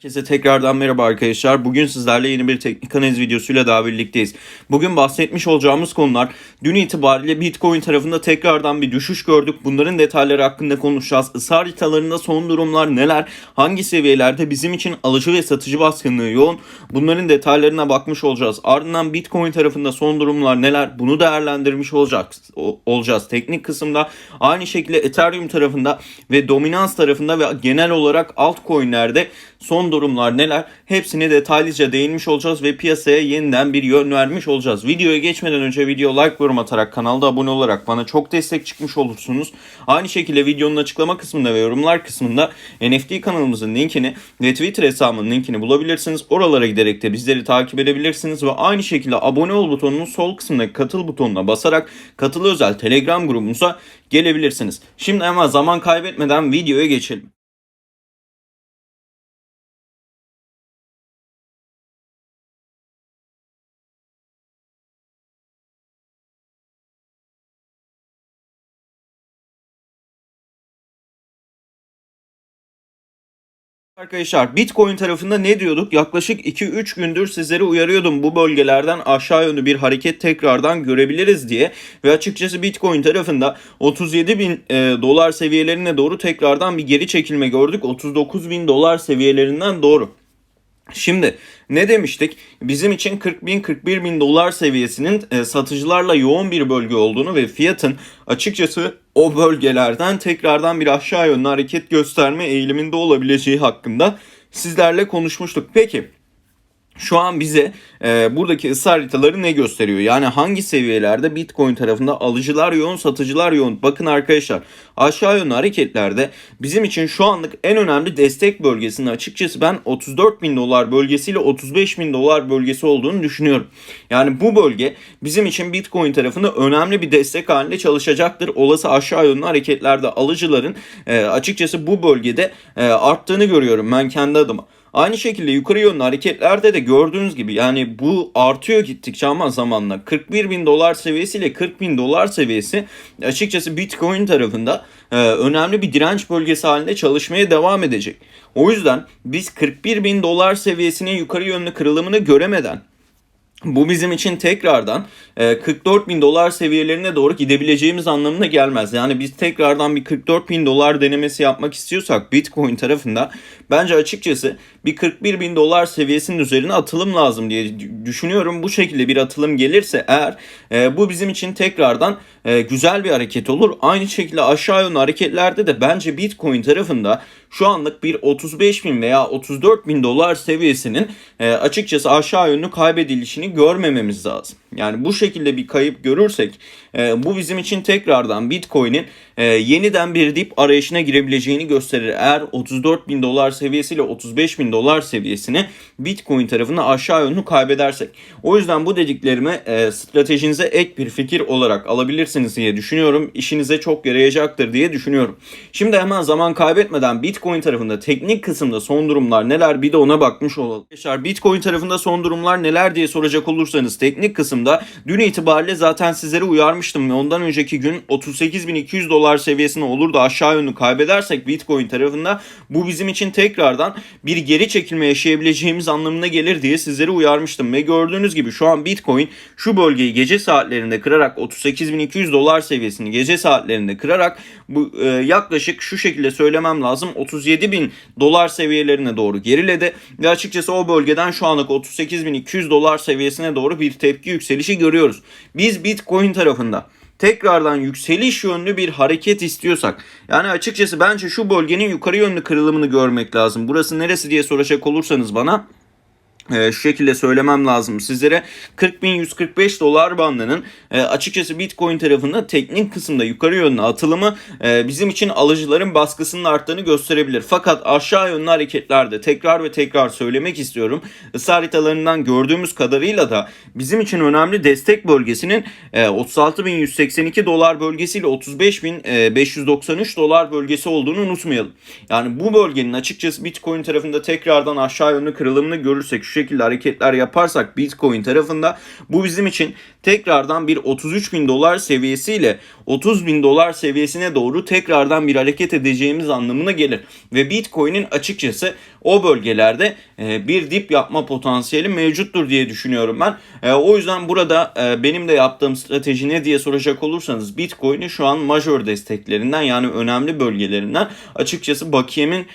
Herkese tekrardan merhaba arkadaşlar. Bugün sizlerle yeni bir teknik analiz videosuyla daha birlikteyiz. Bugün bahsetmiş olacağımız konular dün itibariyle Bitcoin tarafında tekrardan bir düşüş gördük. Bunların detayları hakkında konuşacağız. Isı haritalarında son durumlar neler? Hangi seviyelerde bizim için alıcı ve satıcı baskınlığı yoğun? Bunların detaylarına bakmış olacağız. Ardından Bitcoin tarafında son durumlar neler? Bunu değerlendirmiş olacağız. o- olacağız teknik kısımda. Aynı şekilde Ethereum tarafında ve dominans tarafında ve genel olarak altcoin'lerde son durumlar neler? Hepsini detaylıca değinmiş olacağız ve piyasaya yeniden bir yön vermiş olacağız. Videoya geçmeden önce video like yorum atarak kanalda abone olarak bana çok destek çıkmış olursunuz. Aynı şekilde videonun açıklama kısmında ve yorumlar kısmında NFT kanalımızın linkini ve Twitter hesabımın linkini bulabilirsiniz. Oralara giderek de bizleri takip edebilirsiniz ve aynı şekilde abone ol butonunun sol kısmındaki katıl butonuna basarak katıl özel Telegram grubumuza gelebilirsiniz. Şimdi hemen zaman kaybetmeden videoya geçelim. Arkadaşlar Bitcoin tarafında ne diyorduk? Yaklaşık 2-3 gündür sizleri uyarıyordum. Bu bölgelerden aşağı yönlü bir hareket tekrardan görebiliriz diye. Ve açıkçası Bitcoin tarafında 37 bin e, dolar seviyelerine doğru tekrardan bir geri çekilme gördük. 39 bin dolar seviyelerinden doğru. Şimdi ne demiştik? Bizim için 40 bin 41 bin dolar seviyesinin e, satıcılarla yoğun bir bölge olduğunu ve fiyatın açıkçası o bölgelerden tekrardan bir aşağı yönlü hareket gösterme eğiliminde olabileceği hakkında sizlerle konuşmuştuk. Peki şu an bize e, buradaki ısı haritaları ne gösteriyor? Yani hangi seviyelerde Bitcoin tarafında alıcılar yoğun, satıcılar yoğun? Bakın arkadaşlar aşağı yönlü hareketlerde bizim için şu anlık en önemli destek bölgesini açıkçası ben 34 bin dolar bölgesiyle 35 bin dolar bölgesi olduğunu düşünüyorum. Yani bu bölge bizim için Bitcoin tarafında önemli bir destek halinde çalışacaktır. Olası aşağı yönlü hareketlerde alıcıların e, açıkçası bu bölgede e, arttığını görüyorum ben kendi adıma. Aynı şekilde yukarı yönlü hareketlerde de gördüğünüz gibi yani bu artıyor gittikçe ama zamanla 41 bin dolar seviyesiyle 40 bin dolar seviyesi açıkçası Bitcoin tarafında e, önemli bir direnç bölgesi halinde çalışmaya devam edecek. O yüzden biz 41 bin dolar seviyesinin yukarı yönlü kırılımını göremeden bu bizim için tekrardan e, 44 bin dolar seviyelerine doğru gidebileceğimiz anlamına gelmez. Yani biz tekrardan bir 44 bin dolar denemesi yapmak istiyorsak Bitcoin tarafında bence açıkçası bir 41 bin dolar seviyesinin üzerine atılım lazım diye düşünüyorum. Bu şekilde bir atılım gelirse eğer e, bu bizim için tekrardan e, güzel bir hareket olur. Aynı şekilde aşağı yönlü hareketlerde de bence Bitcoin tarafında şu anlık bir 35 bin veya 34 bin dolar seviyesinin e, açıkçası aşağı yönlü kaybedilişini görmememiz lazım. Yani bu şekilde bir kayıp görürsek e, bu bizim için tekrardan Bitcoin'in e, yeniden bir dip arayışına girebileceğini gösterir. Eğer 34 bin dolar seviyesiyle 35 bin dolar seviyesini Bitcoin tarafını aşağı yönlü kaybedersek. O yüzden bu dediklerimi e, stratejinize ek bir fikir olarak alabilirsiniz diye düşünüyorum. İşinize çok yarayacaktır diye düşünüyorum. Şimdi hemen zaman kaybetmeden Bitcoin tarafında teknik kısımda son durumlar neler bir de ona bakmış olalım. Arkadaşlar Bitcoin tarafında son durumlar neler diye soracak olursanız teknik kısımda dün itibariyle zaten sizlere uyarmıştım ve ondan önceki gün 38.200 dolar seviyesine olur da aşağı yönlü kaybedersek Bitcoin tarafında bu bizim için tekrardan bir geri çekilme yaşayabileceğimiz anlamına gelir diye sizlere uyarmıştım ve gördüğünüz gibi şu an Bitcoin şu bölgeyi gece saatlerinde kırarak 38.200 dolar seviyesini gece saatlerinde kırarak bu e, yaklaşık şu şekilde söylemem lazım 37.000 dolar seviyelerine doğru geriledi ve açıkçası o bölgeden şu anlık 38.200 dolar seviyesine doğru bir tepki yükselişi görüyoruz. Biz Bitcoin tarafında tekrardan yükseliş yönlü bir hareket istiyorsak yani açıkçası bence şu bölgenin yukarı yönlü kırılımını görmek lazım. Burası neresi diye soracak olursanız bana e, şu şekilde söylemem lazım sizlere 40.145 dolar bandının e, açıkçası Bitcoin tarafında teknik kısımda yukarı yönlü atılımı e, bizim için alıcıların baskısının arttığını gösterebilir. Fakat aşağı yönlü hareketlerde tekrar ve tekrar söylemek istiyorum. Isı haritalarından gördüğümüz kadarıyla da bizim için önemli destek bölgesinin e, 36.182 dolar bölgesiyle 35.593 dolar bölgesi olduğunu unutmayalım. Yani bu bölgenin açıkçası Bitcoin tarafında tekrardan aşağı yönlü kırılımını görürsek şu şekilde hareketler yaparsak Bitcoin tarafında bu bizim için tekrardan bir 33 bin dolar seviyesiyle 30 bin dolar seviyesine doğru tekrardan bir hareket edeceğimiz anlamına gelir. Ve Bitcoin'in açıkçası o bölgelerde e, bir dip yapma potansiyeli mevcuttur diye düşünüyorum ben. E, o yüzden burada e, benim de yaptığım strateji ne diye soracak olursanız Bitcoin'i şu an major desteklerinden yani önemli bölgelerinden açıkçası bakiyemin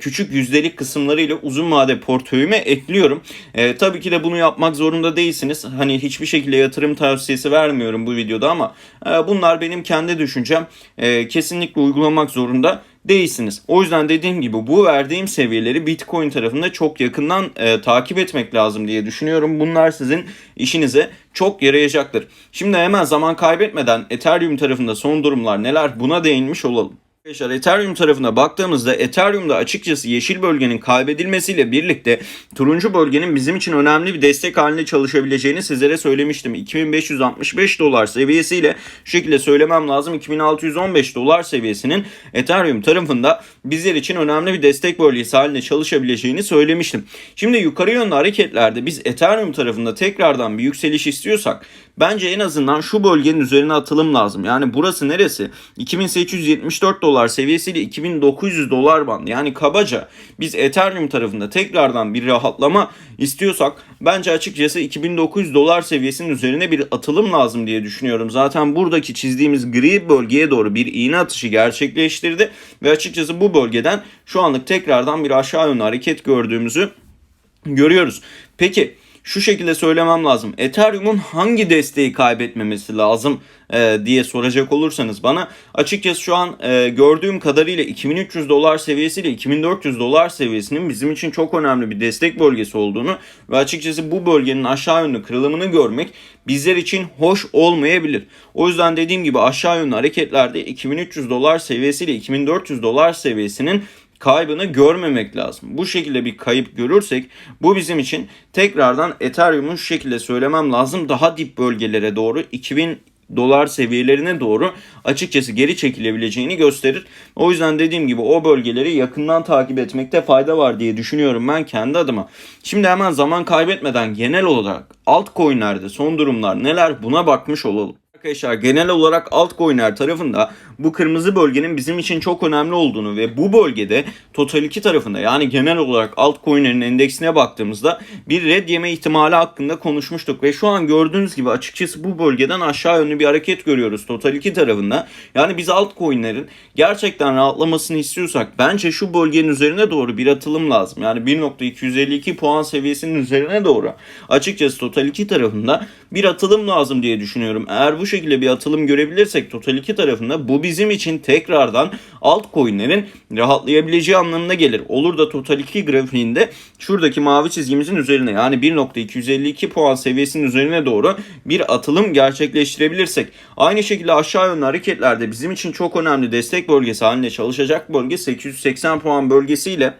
küçük yüzdelik kısımlarıyla uzun vade portföyüme ekliyorum. E, tabii ki de bunu yapmak zorunda değilsiniz. Hani hiçbir şekilde yatırım tavsiyesi vermiyorum bu videoda ama e, bunlar benim kendi düşüncem. E, kesinlikle uygulamak zorunda değilsiniz. O yüzden dediğim gibi bu verdiğim seviyeleri Bitcoin tarafında çok yakından e, takip etmek lazım diye düşünüyorum. Bunlar sizin işinize çok yarayacaktır. Şimdi hemen zaman kaybetmeden Ethereum tarafında son durumlar neler buna değinmiş olalım. Arkadaşlar Ethereum tarafına baktığımızda Ethereum'da açıkçası yeşil bölgenin kaybedilmesiyle birlikte turuncu bölgenin bizim için önemli bir destek haline çalışabileceğini sizlere söylemiştim. 2565 dolar seviyesiyle şu şekilde söylemem lazım 2615 dolar seviyesinin Ethereum tarafında bizler için önemli bir destek bölgesi haline çalışabileceğini söylemiştim. Şimdi yukarı yönlü hareketlerde biz Ethereum tarafında tekrardan bir yükseliş istiyorsak bence en azından şu bölgenin üzerine atılım lazım. Yani burası neresi? 2874 dolar seviyesiyle 2900 dolar bandı. Yani kabaca biz Ethereum tarafında tekrardan bir rahatlama istiyorsak bence açıkçası 2900 dolar seviyesinin üzerine bir atılım lazım diye düşünüyorum. Zaten buradaki çizdiğimiz gri bölgeye doğru bir iğne atışı gerçekleştirdi ve açıkçası bu bölgeden şu anlık tekrardan bir aşağı yönlü hareket gördüğümüzü görüyoruz. Peki şu şekilde söylemem lazım. Ethereum'un hangi desteği kaybetmemesi lazım e, diye soracak olursanız bana açıkçası şu an e, gördüğüm kadarıyla 2300 dolar seviyesiyle 2400 dolar seviyesinin bizim için çok önemli bir destek bölgesi olduğunu ve açıkçası bu bölgenin aşağı yönlü kırılımını görmek bizler için hoş olmayabilir. O yüzden dediğim gibi aşağı yönlü hareketlerde 2300 dolar seviyesiyle 2400 dolar seviyesinin kaybını görmemek lazım. Bu şekilde bir kayıp görürsek bu bizim için tekrardan Ethereum'un şu şekilde söylemem lazım daha dip bölgelere doğru 2000 dolar seviyelerine doğru açıkçası geri çekilebileceğini gösterir. O yüzden dediğim gibi o bölgeleri yakından takip etmekte fayda var diye düşünüyorum ben kendi adıma. Şimdi hemen zaman kaybetmeden genel olarak altcoin'lerde son durumlar neler buna bakmış olalım. Arkadaşlar genel olarak altcoin'ler tarafında bu kırmızı bölgenin bizim için çok önemli olduğunu ve bu bölgede Total 2 tarafında yani genel olarak altcoin'lerin endeksine baktığımızda bir red yeme ihtimali hakkında konuşmuştuk ve şu an gördüğünüz gibi açıkçası bu bölgeden aşağı yönlü bir hareket görüyoruz Total 2 tarafında. Yani biz altcoin'lerin gerçekten rahatlamasını istiyorsak bence şu bölgenin üzerine doğru bir atılım lazım. Yani 1.252 puan seviyesinin üzerine doğru açıkçası Total 2 tarafında bir atılım lazım diye düşünüyorum. Eğer bu şekilde bir atılım görebilirsek Total 2 tarafında bu bizim için tekrardan altcoin'lerin rahatlayabileceği anlamına gelir. Olur da Total 2 grafiğinde şuradaki mavi çizgimizin üzerine yani 1.252 puan seviyesinin üzerine doğru bir atılım gerçekleştirebilirsek. Aynı şekilde aşağı yönlü hareketlerde bizim için çok önemli destek bölgesi haline çalışacak bölge 880 puan bölgesiyle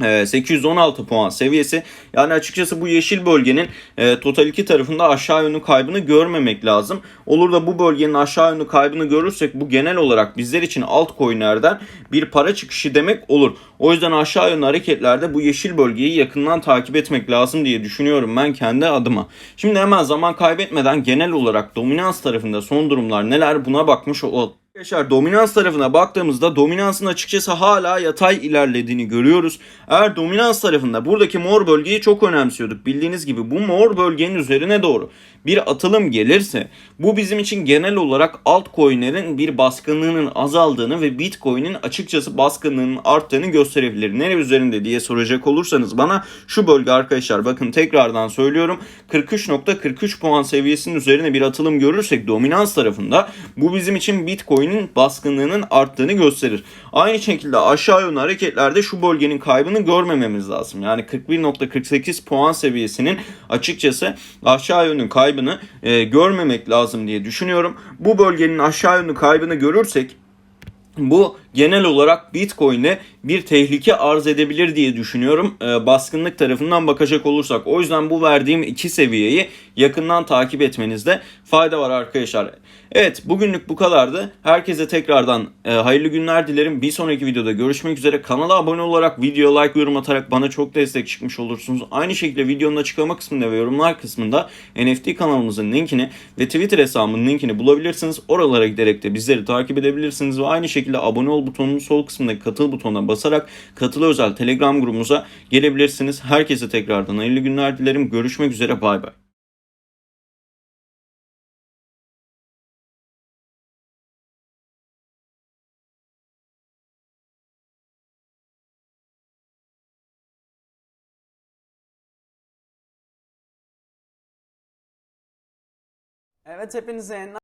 816 e, puan seviyesi. Yani açıkçası bu yeşil bölgenin e, Total 2 tarafında aşağı yönlü kaybını görmemek lazım. Olur da bu bölgenin aşağı yönlü kaybını görürsek bu genel olarak bizler için altcoin'lerden bir para çıkışı demek olur. O yüzden aşağı yönlü hareketlerde bu yeşil bölgeyi yakından takip etmek lazım diye düşünüyorum ben kendi adıma. Şimdi hemen zaman kaybetmeden genel olarak dominans tarafında son durumlar neler buna bakmış olalım. Arkadaşlar dominans tarafına baktığımızda dominansın açıkçası hala yatay ilerlediğini görüyoruz. Eğer dominans tarafında buradaki mor bölgeyi çok önemsiyorduk. Bildiğiniz gibi bu mor bölgenin üzerine doğru bir atılım gelirse bu bizim için genel olarak altcoin'lerin bir baskınlığının azaldığını ve Bitcoin'in açıkçası baskınlığının arttığını gösterebilir. Nere üzerinde diye soracak olursanız bana şu bölge arkadaşlar bakın tekrardan söylüyorum 43.43 puan seviyesinin üzerine bir atılım görürsek dominans tarafında bu bizim için Bitcoin'in baskınlığının arttığını gösterir. Aynı şekilde aşağı yönlü hareketlerde şu bölgenin kaybını görmememiz lazım. Yani 41.48 puan seviyesinin açıkçası aşağı yönlü kaybını e, görmemek lazım diye düşünüyorum. Bu bölgenin aşağı yönlü kaybını görürsek bu genel olarak Bitcoin'e bir tehlike arz edebilir diye düşünüyorum. E, baskınlık tarafından bakacak olursak. O yüzden bu verdiğim iki seviyeyi yakından takip etmenizde fayda var arkadaşlar. Evet bugünlük bu kadardı. Herkese tekrardan e, hayırlı günler dilerim. Bir sonraki videoda görüşmek üzere. Kanala abone olarak video like yorum atarak bana çok destek çıkmış olursunuz. Aynı şekilde videonun açıklama kısmında ve yorumlar kısmında NFT kanalımızın linkini ve Twitter hesabımın linkini bulabilirsiniz. Oralara giderek de bizleri takip edebilirsiniz ve aynı şekilde abone ol butonunun sol kısmındaki katıl butonuna basarak katıl özel Telegram grubumuza gelebilirsiniz. Herkese tekrardan hayırlı günler dilerim. Görüşmek üzere bay bay. Evet hepinize yeniden